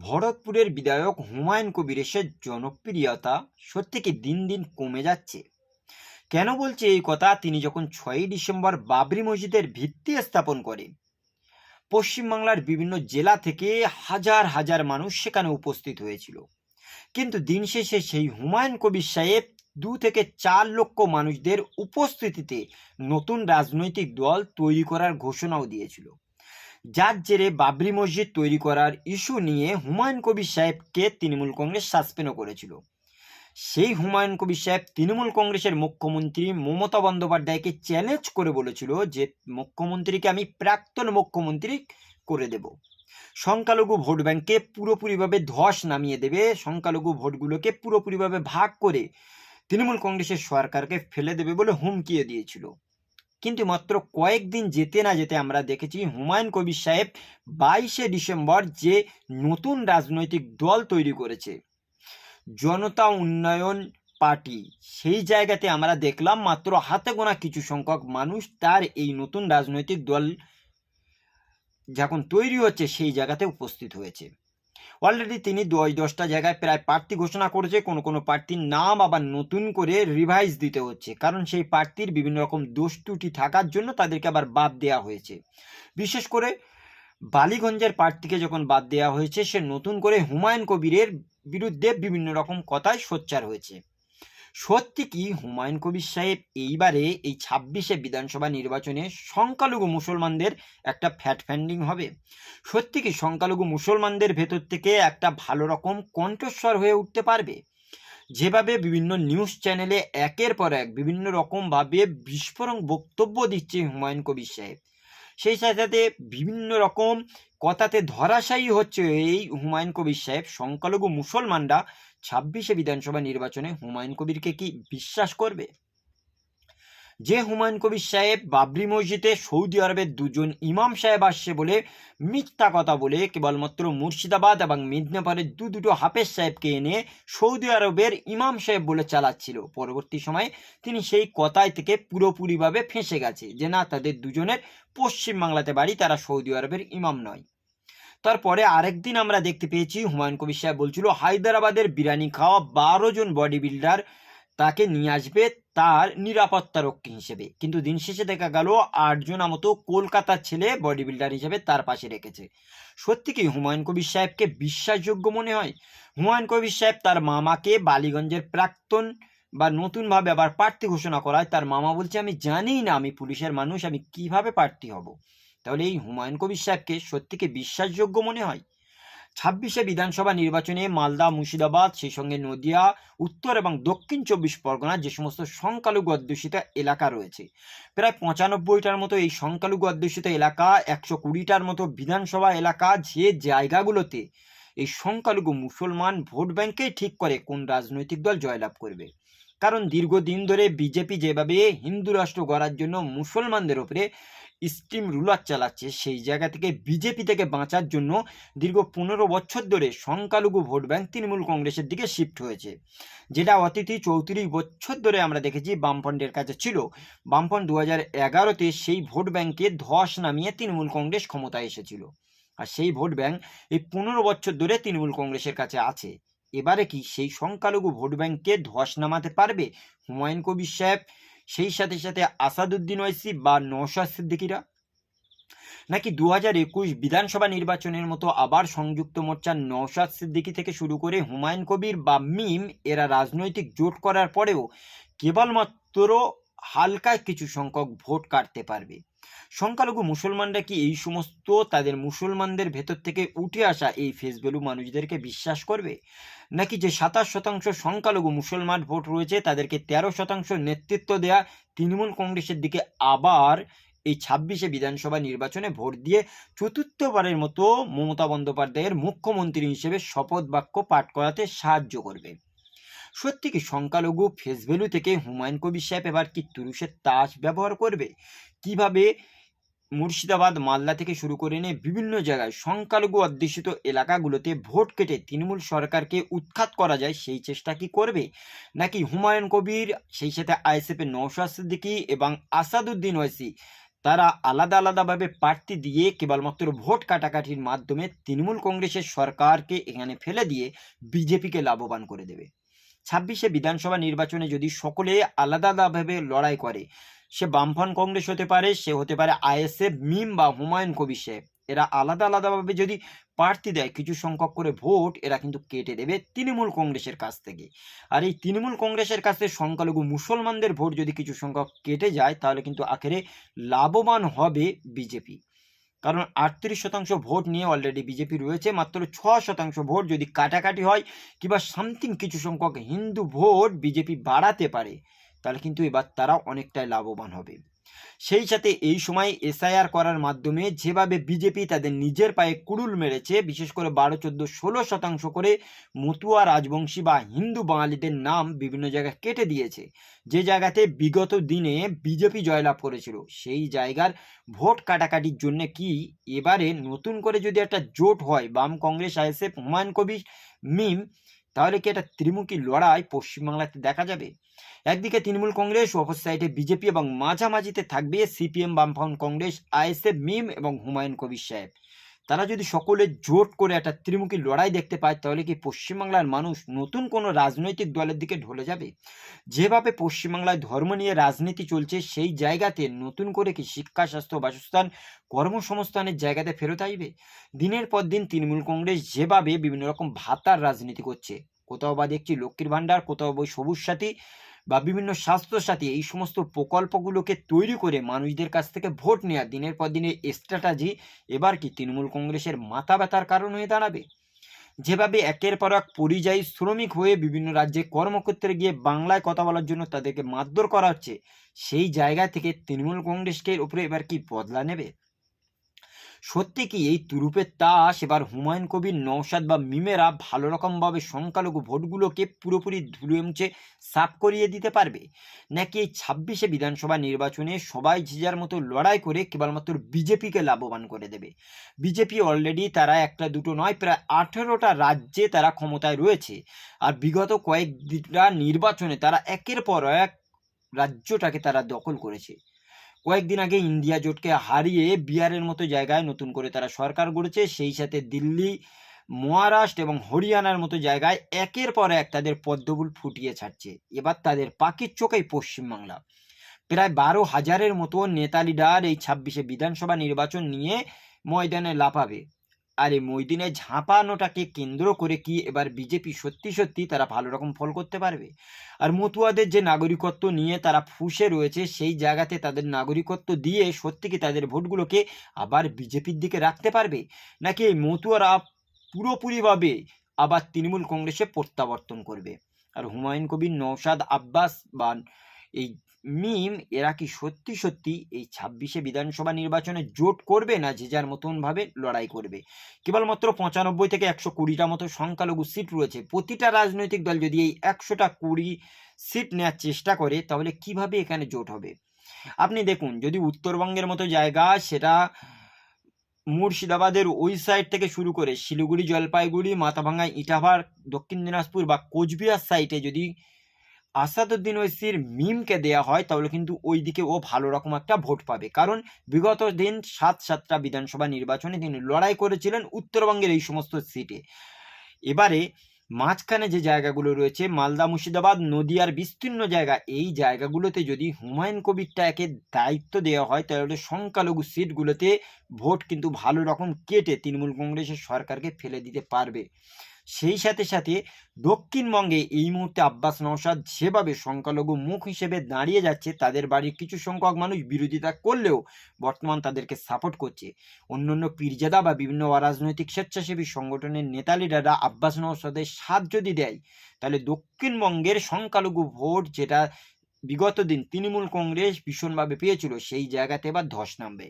ভরতপুরের বিধায়ক হুমায়ুন কবিরের জনপ্রিয়তা সত্যি কি দিন দিন কমে যাচ্ছে। কেন বলছে এই কথা? তিনি যখন ছয়ই ডিসেম্বর বাবরি মসজিদের ভিত্তি স্থাপন করে পশ্চিমবাংলার বিভিন্ন জেলা থেকে হাজার হাজার মানুষ সেখানে উপস্থিত হয়েছিল। কিন্তু দিন শেষে সেই হুমায়ুন কবির সাহেব দু থেকে চার লক্ষ মানুষদের উপস্থিতিতে নতুন রাজনৈতিক দল তৈরি করার ঘোষণাও দিয়েছিল। যার জেরে বাবরি মসজিদ তৈরি করার ইস্যু নিয়ে হুমায়ুন কবির সাহেবকে তৃণমূল কংগ্রেস সাসপেন্ডও করেছিল। সেই হুমায়ুন কবির সাহেব তৃণমূল কংগ্রেসের মুখ্যমন্ত্রী মমতা বন্দ্যোপাধ্যায়কে চ্যালেঞ্জ করে বলেছিল যে, মুখ্যমন্ত্রীকে আমি প্রাক্তন মুখ্যমন্ত্রী করে দেব। সংখ্যালঘু ভোট ব্যাংকে পুরোপুরিভাবে ধস নামিয়ে দেবে। সংখ্যালঘু ভোটগুলোকে পুরোপুরিভাবে ভাগ করে তৃণমূল কংগ্রেসের সরকারকে ফেলে দেবে বলে হুমকিয়ে দিয়েছিল। কিন্তু মাত্র কয়েকদিন যেতে না যেতে আমরা দেখেছি হুমায়ুন কবির সাহেব বাইশে ডিসেম্বর যে নতুন রাজনৈতিক দল তৈরি করেছে, জনতা উন্নয়ন পার্টি। সেই জায়গাতে আমরা দেখলাম মাত্র হাতে গোনা কিছু সংখ্যক মানুষ তার এই নতুন রাজনৈতিক দল যখন তৈরি হচ্ছে সেই জায়গাতে উপস্থিত হয়েছে। অলরেডি তিনি দশ, দশটা জায়গায় প্রায় প্রার্থী ঘোষণা করেছে, কোনো কোনো প্রার্থীর নাম আবার নতুন করে রিভাইজ দিতে হচ্ছে। কারণ সেই প্রার্থীর বিভিন্ন রকম দোষ ত্রুটি থাকার জন্য তাদেরকে আবার বাদ দেওয়া হয়েছে। বিশেষ করে বালিগঞ্জের প্রার্থীকে যখন বাদ দেওয়া হয়েছে, সে নতুন করে হুমায়ুন কবিরের বিরুদ্ধে বিভিন্ন রকম কথায় সোচ্চার হয়েছে। সত্যি কি হুমায়ুন কবির সাহেব এইবারে এই ছাব্বিশে বিধানসভা নির্বাচনে সংখ্যালঘু মুসলমানদের একটা ফ্যাট ফ্যান্ডিং হবে? সত্যি কি সংখ্যালঘু মুসলমানদের ভেতর থেকে একটা ভালো রকম কণ্ঠস্বর হয়ে উঠতে পারবে? যেভাবে বিভিন্ন নিউজ চ্যানেলে একের পর এক বিভিন্ন রকমভাবে বিস্ফোরক বক্তব্য দিচ্ছে হুমায়ুন কবির সাহেব। সেই সাথে সাথে বিভিন্ন রকম কথাতে ধরাশায়ী হচ্ছে এই হুমায়ুন কবির সাহেব। সংখ্যালঘু মুসলমানরা ছাব্বিশে বিধানসভা নির্বাচনে হুমায়ুন কবিরকে কি বিশ্বাস করবে? যে হুমায়ুন কবির সাহেব বাবরি মসজিদে সৌদি আরবের দুজন ইমাম সাহেব আসছে বলে মিথ্যা কথা বলে কেবলমাত্র মুর্শিদাবাদ এবং মেদিনীপুরের দু দুটো হাফেজ সাহেবকে এনে সৌদি আরবের ইমাম সাহেব বলে চালাচ্ছিল। পরবর্তী সময়ে তিনি সেই কথায় থেকে পুরোপুরিভাবে ফেঁসে গেছে যে না, তাদের দুজনের পশ্চিমবাংলাতে বাড়ি, তারা সৌদি আরবের ইমাম নয়। তারপরে আরেকদিন আমরা দেখতে পেয়েছি, হুমায়ুন কবির সাহেব বলছিল, হায়দ্রাবাদের বিরিয়ানি খাওয়া বারো জন বডি বিল্ডার তাকে নিয়ে আসবে তার নিরাপত্তা রক্ষী হিসেবে। কিন্তু দিন শেষে দেখা গেল আটজন মতো কলকাতার ছেলে বডি বিল্ডার হিসেবে তার পাশে রেখেছে। সত্যি কি হুমায়ুন কবির সাহেবকে বিশ্বাসযোগ্য মনে হয়? হুমায়ুন কবির সাহেব তার মামাকে বালিগঞ্জের প্রাক্তন বা নতুনভাবে আবার প্রার্থী ঘোষণা করায়। তার মামা বলছে, আমি জানিই না, আমি পুলিশের মানুষ, আমি কীভাবে প্রার্থী হব? তাহলে এই হুমায়ুন কবির সাহেবকে সত্যিকে বিশ্বাসযোগ্য মনে হয়? ছাব্বিশে বিধানসভা নির্বাচনে মালদা, মুর্শিদাবাদ, সেই সঙ্গে নদিয়া, উত্তর এবং দক্ষিণ চব্বিশ পরগনার যে সমস্ত সংখ্যালঘু অধ্যুষিত এলাকা রয়েছে। প্রায় পঁচানব্বইটার মতো এই সংখ্যালঘু অধ্যুষিত এলাকা, একশো কুড়িটার মতো বিধানসভা এলাকা যে জায়গাগুলোতে এই সংখ্যালঘু মুসলমান ভোট ব্যাংকেই ঠিক করে কোন রাজনৈতিক দল জয়লাভ করবে। কারণ দীর্ঘদিন ধরে বিজেপি যেভাবে হিন্দু রাষ্ট্র গড়ার জন্য মুসলমানদের ওপরে স্টিম রুলার চালাচ্ছে, সেই জায়গা থেকে বিজেপি থেকে বাঁচার জন্য দীর্ঘ পনেরো বছর ধরে সংখ্যালঘু ভোট ব্যাংক তৃণমূল কংগ্রেসের দিকে শিফট হয়েছে। যেটা অতিথি চৌত্রিশ বছর ধরে আমরা দেখেছি বামফ্রন্টের কাছে ছিল। বামফ্রন্ট দু হাজার এগারোতে সেই ভোট ব্যাংকে ধস নামিয়ে তৃণমূল কংগ্রেস ক্ষমতায় এসেছিল। আর সেই ভোট ব্যাংক এই পনেরো বছর ধরে তৃণমূল কংগ্রেসের কাছে আছে। এবারে কি সেই সংখ্যালঘু ভোট ব্যাংককে ধস নামাতে পারবে? হুমায়ুন কবির সাহেব সেই সাথে সাথে আসাদুদ্দিন ওয়াইসি বা নৌশাদ সিদ্দিকিরা? নাকি দু হাজার একুশ বিধানসভা নির্বাচনের মতো আবার সংযুক্ত মোর্চার নওশাদ সিদ্দিকি থেকে শুরু করে হুমায়ুন কবির বা মিম এরা রাজনৈতিক জোট করার পরেও কেবলমাত্র হালকা কিছু সংখ্যক ভোট কাটতে পারবে। সংখ্যালঘু মুসলমানরা কি এই সমস্ত তাদের মুসলমানদের ভেতর থেকে উঠে আসা এই ফেস ভ্যালু মানুষদেরকে বিশ্বাস করবে? নাকি যে সাতাশ শতাংশ সংখ্যালঘু মুসলমান ভোট রয়েছে, তাদেরকে তেরো শতাংশ নেতৃত্ব দেয়া তৃণমূল কংগ্রেসের দিকে আবার এই ছাব্বিশে বিধানসভা নির্বাচনে ভোট দিয়ে চতুর্থবারের মতো মমতা বন্দ্যোপাধ্যায়ের মুখ্যমন্ত্রী হিসেবে শপথ বাক্য পাঠ করাতে সাহায্য করবে? সত্যি কি সংখ্যালঘু ফেস ভ্যালু থেকে হুমায়ুন কবির সাহেব এবার কি তুরুষের তাস ব্যবহার করবে? কীভাবে মুর্শিদাবাদ, মালদা থেকে শুরু করে নিয়ে বিভিন্ন জায়গায় সংখ্যালঘু অধ্যুষিত এলাকাগুলোতে ভোট কেটে তৃণমূল সরকারকে উৎখাত করা যায়, সেই চেষ্টা কি করবে? নাকি হুমায়ুন কবির, সেই সাথে আইএসএফের নৌশাদ সিদ্দিকি এবং আসাদুদ্দিন ওয়াইসি, তারা আলাদা আলাদাভাবে প্রার্থী দিয়ে কেবলমাত্র ভোট কাটাকাটির মাধ্যমে তৃণমূল কংগ্রেসের সরকারকে এখানে ফেলে দিয়ে বিজেপিকে লাভবান করে দেবে? ছাব্বিশে বিধানসভা নির্বাচনে যদি সকলে আলাদা আলাদাভাবে লড়াই করে সে বামফ্রন্ট কংগ্রেস হতে পারে, সে হতে পারে আইএসএফ মিম বা হুমায়ুন সাহেব। এরা আলাদা আলাদাভাবে যদি প্রার্থী দেয়, কিছু সংখ্যক করে ভোট, এরা কিন্তু কেটে দেবে তৃণমূল কংগ্রেসের কাছ থেকে। আর এই তৃণমূল কংগ্রেসের কাছে সংখ্যালঘু মুসলমানদের ভোট যদি কিছু সংখ্যক কেটে যায়, তাহলে কিন্তু আখেরে লাভবান হবে বিজেপি। কারণ আটত্রিশ শতাংশ ভোট নিয়ে অলরেডি বিজেপি রয়েছে, মাত্র ছ শতাংশ ভোট যদি কাটাকাটি হয়, কিংবা সামথিং কিছু সংখ্যক হিন্দু ভোট বিজেপি বাড়াতে পারে। তাহলে কিন্তু এবার তারা অনেকটাই লাভবান হবে। সেই সাথে এই সময় এসআইআর করার মাধ্যমে যেভাবে বিজেপি তাদের নিজের পায়ে কুড়ুল মেরেছে, বিশেষ করে বারো, চোদ্দ, ষোলো শতাংশ করে মতুয়া রাজবংশী বা হিন্দু বাঙালিদের নাম বিভিন্ন জায়গায় কেটে দিয়েছে। যে জায়গাতে বিগত দিনে বিজেপি জয়লাভ করেছিল, সেই জায়গার ভোট কাটাকাটির জন্য কি এবারে নতুন করে যদি একটা জোট হয়, বাম কংগ্রেস, আইএসএফ, হুমায়ুন কবির, মিম তাহলে কি এটা ত্রিমুখী লড়াই? পশ্চিমবাংলাতে দেখা যাবে? একদিকে তৃণমূল কংগ্রেস, অপর সাইডে বিজেপি এবং মাঝামাঝিতে থাকবে সিপিএম, বামফ্রন্ট কংগ্রেস, আইএসএফ, মিম এবং হুমায়ুন কবির সাহেব। তারা যদি সকলে জোট করে একটা ত্রিমুখী লড়াই দেখতে পায়, তাহলে কি পশ্চিমবাংলার মানুষ নতুন কোনো রাজনৈতিক দলের দিকে ঢলে যাবে? যেভাবে পশ্চিমবাংলায় ধর্ম নিয়ে রাজনীতি চলছে, সেই জায়গাতে নতুন করে কি শিক্ষা, স্বাস্থ্য, বাসস্থান, কর্মসংস্থানের জায়গাতে ফেরত আসবে দিনের পর দিন তৃণমূল কংগ্রেস যেভাবে বিভিন্ন রকম ভাতার রাজনীতি করছে, কোথাও বা দেখছি লক্ষ্মীর ভাণ্ডার, কোথাও বই সবুজ সাথী বা বিভিন্ন স্বাস্থ্যসাথী এই সমস্ত প্রকল্পগুলোকে তৈরি করে মানুষদের কাছ থেকে ভোট নেওয়া দিনের পর দিনের স্ট্র্যাটাজি এবার কি তৃণমূল কংগ্রেসের মাথা ব্যথার কারণ হয়ে দাঁড়াবে? যেভাবে একের পর এক পরিযায়ী শ্রমিক হয়ে বিভিন্ন রাজ্যে কর্মক্ষেত্রে গিয়ে বাংলায় কথা বলার জন্য তাদেরকে মারধর করা হচ্ছে, সেই জায়গা থেকে তৃণমূল কংগ্রেসকে উপরে এবার কি বদলা নেবে? সত্যি কি এই তুরুপের তাস এবার হুমায়ুন কবির নৌসাদ বা মিমেরা ভালো রকমভাবে সংখ্যালঘু ভোটগুলোকে পুরোপুরি ধুলে মুছে সাফ করিয়ে দিতে পারবে? নাকি এই ছাব্বিশে বিধানসভা নির্বাচনে সবাই যে যার মতো লড়াই করে কেবলমাত্র বিজেপিকে লাভবান করে দেবে? বিজেপি অলরেডি তারা একটা দুটো নয়, প্রায় আঠেরোটা রাজ্যে তারা ক্ষমতায় রয়েছে। আর বিগত কয়েকটা নির্বাচনে তারা একের পর এক রাজ্যটাকে তারা দখল করেছে। কয়েকদিন আগে ইন্ডিয়া জোটকে হারিয়ে বিহারের মতো জায়গায় নতুন করে তারা সরকার গড়েছে, সেই সাথে দিল্লি, মহারাষ্ট্র এবং হরিয়ানার মতো জায়গায় একের পর এক তাদের পদ্মবুল ফুটিয়ে ছাড়ছে। এবার তাদের পাখির চোখেই পশ্চিমবাংলা। প্রায় বারো হাজারের মতো নেতা লিডার এই ছাব্বিশে বিধানসভা নির্বাচন নিয়ে ময়দানে লাফাবে। আর এই ময়দিনে ঝাঁপানোটাকে কেন্দ্র করে কি এবার বিজেপি সত্যি সত্যি তারা ভালো রকম ফল করতে পারবে? আর মতুয়াদের যে নাগরিকত্ব নিয়ে তারা ফুসে রয়েছে, সেই জায়গাতে তাদের নাগরিকত্ব দিয়ে সত্যি কি তাদের ভোটগুলোকে আবার বিজেপির দিকে রাখতে পারবে? নাকি এই মতুয়ারা পুরোপুরিভাবে আবার তৃণমূল কংগ্রেসে প্রত্যাবর্তন করবে? আর হুমায়ুন কবির নৌসাদ আব্বাস বা এই মিম, এরা কি সত্যি সত্যি এই ছাব্বিশে বিধানসভা নির্বাচনে জোট করবে না যে যার মতন ভাবে লড়াই করবে? কেবলমাত্র পঁচানব্বই থেকে একশো কুড়িটা মতো সংখ্যালঘু সিট রয়েছে। প্রতিটা রাজনৈতিক দল যদি এই একশোটা কুড়ি সিট নেওয়ার চেষ্টা করে, তাহলে কীভাবে এখানে জোট হবে? আপনি দেখুন, যদি উত্তরবঙ্গের মতো জায়গা সেটা মুর্শিদাবাদের ওই সাইড থেকে শুরু করে শিলিগুড়ি, জলপাইগুড়ি, মাথাভাঙ্গা, ইটাভার, দক্ষিণ দিনাজপুর বা কোচবিহার সাইডে যদি আসাদুদ্দিন ওয়েসির মিমকে দেয়া হয়, তাহলে কিন্তু ওই দিকে ও ভালো রকম একটা ভোট পাবে। কারণ বিগত দিন সাত সাতটা বিধানসভা নির্বাচনে তিনি লড়াই করেছিলেন উত্তরবঙ্গের এই সমস্ত সিটে। এবারে মাঝখানে যে জায়গাগুলো রয়েছে, মালদা, মুর্শিদাবাদ, নদিয়ার বিস্তীর্ণ জায়গা, এই জায়গাগুলোতে যদি হুমায়ুন কবিরটা একে দায়িত্ব দেওয়া হয়, তাহলে সংখ্যালঘু সিটগুলোতে ভোট কিন্তু ভালো রকম কেটে তৃণমূল কংগ্রেসের সরকারকে ফেলে দিতে পারবে। সেই সাথে সাথে দক্ষিণবঙ্গে এই মুহূর্তে আব্বাস নওশাদ যেভাবে সংখ্যালঘু মুখ হিসেবে দাঁড়িয়ে যাচ্ছে। তাদের বাড়ির কিছু সংখ্যক মানুষ বিরোধিতা করলেও বর্তমান তাদেরকে সাপোর্ট করছে। অন্যান্য পীরজাদা বা বিভিন্ন অরাজনৈতিক স্বেচ্ছাসেবী সংগঠনের নেতা লিডাররা আব্বাস নওশাদের সাথ যদি দেয়, তাহলে দক্ষিণবঙ্গের সংখ্যালঘু ভোট যেটা বিগত দিন তৃণমূল কংগ্রেস ভীষণভাবে পেয়েছিল, সেই জায়গাতে এবার ধস নামবে।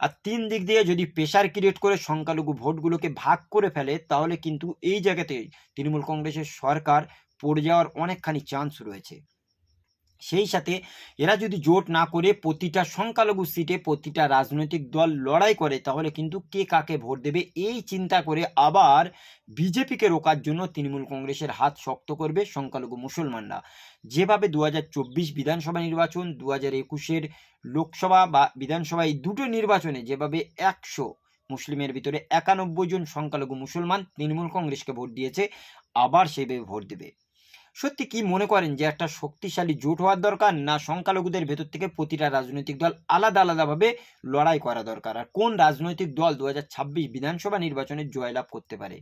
আর তিন দিক দিয়ে যদি প্রেশার ক্রিয়েট করে সংখ্যালঘু ভোটগুলোকে ভাগ করে ফেলে, তাহলে কিন্তু এই জায়গাতে তৃণমূল কংগ্রেসের সরকার পড়ে যাওয়ার অনেকখানি চান্স রয়েছে। সেই সাথে এরা যদি জোট না করে প্রতিটা সংখ্যালঘু সিটে প্রতিটা রাজনৈতিক দল লড়াই করে, তাহলে কিন্তু কে কাকে ভোট দেবে এই চিন্তা করে আবার বিজেপিকে রোকার জন্য তৃণমূল কংগ্রেসের হাত শক্ত করবে সংখ্যালঘু মুসলমানরা। যেভাবে দু হাজার চব্বিশ বিধানসভা নির্বাচন দু হাজার একুশের লোকসভা বা বিধানসভা এই দুটো নির্বাচনে যেভাবে একশো মুসলিমের ভিতরে একানব্বই জন সংখ্যালঘু মুসলমান তৃণমূল কংগ্রেসকে ভোট দিয়েছে, আবার সেভাবে ভোট দেবে। সত্যি কি মনে করেন যে একটা শক্তিশালী জোট হওয়ার দরকার না সংখ্যালঘুদের ভেতর থেকে প্রতিটা রাজনৈতিক দল আলাদা আলাদাভাবে লড়াই করা দরকার? আর কোন রাজনৈতিক দল দু হাজার ছাব্বিশ বিধানসভা নির্বাচনে জয়লাভ করতে পারে?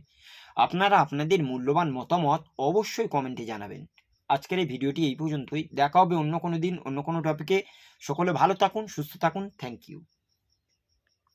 আপনারা আপনাদের মূল্যবান মতামত অবশ্যই কমেন্টে জানাবেন। আজকের এই ভিডিওটি এই পর্যন্তই। দেখা হবে অন্য কোনো দিন, অন্য কোনো টপিকে সকলে ভালো থাকুন, সুস্থ থাকুন। Thank you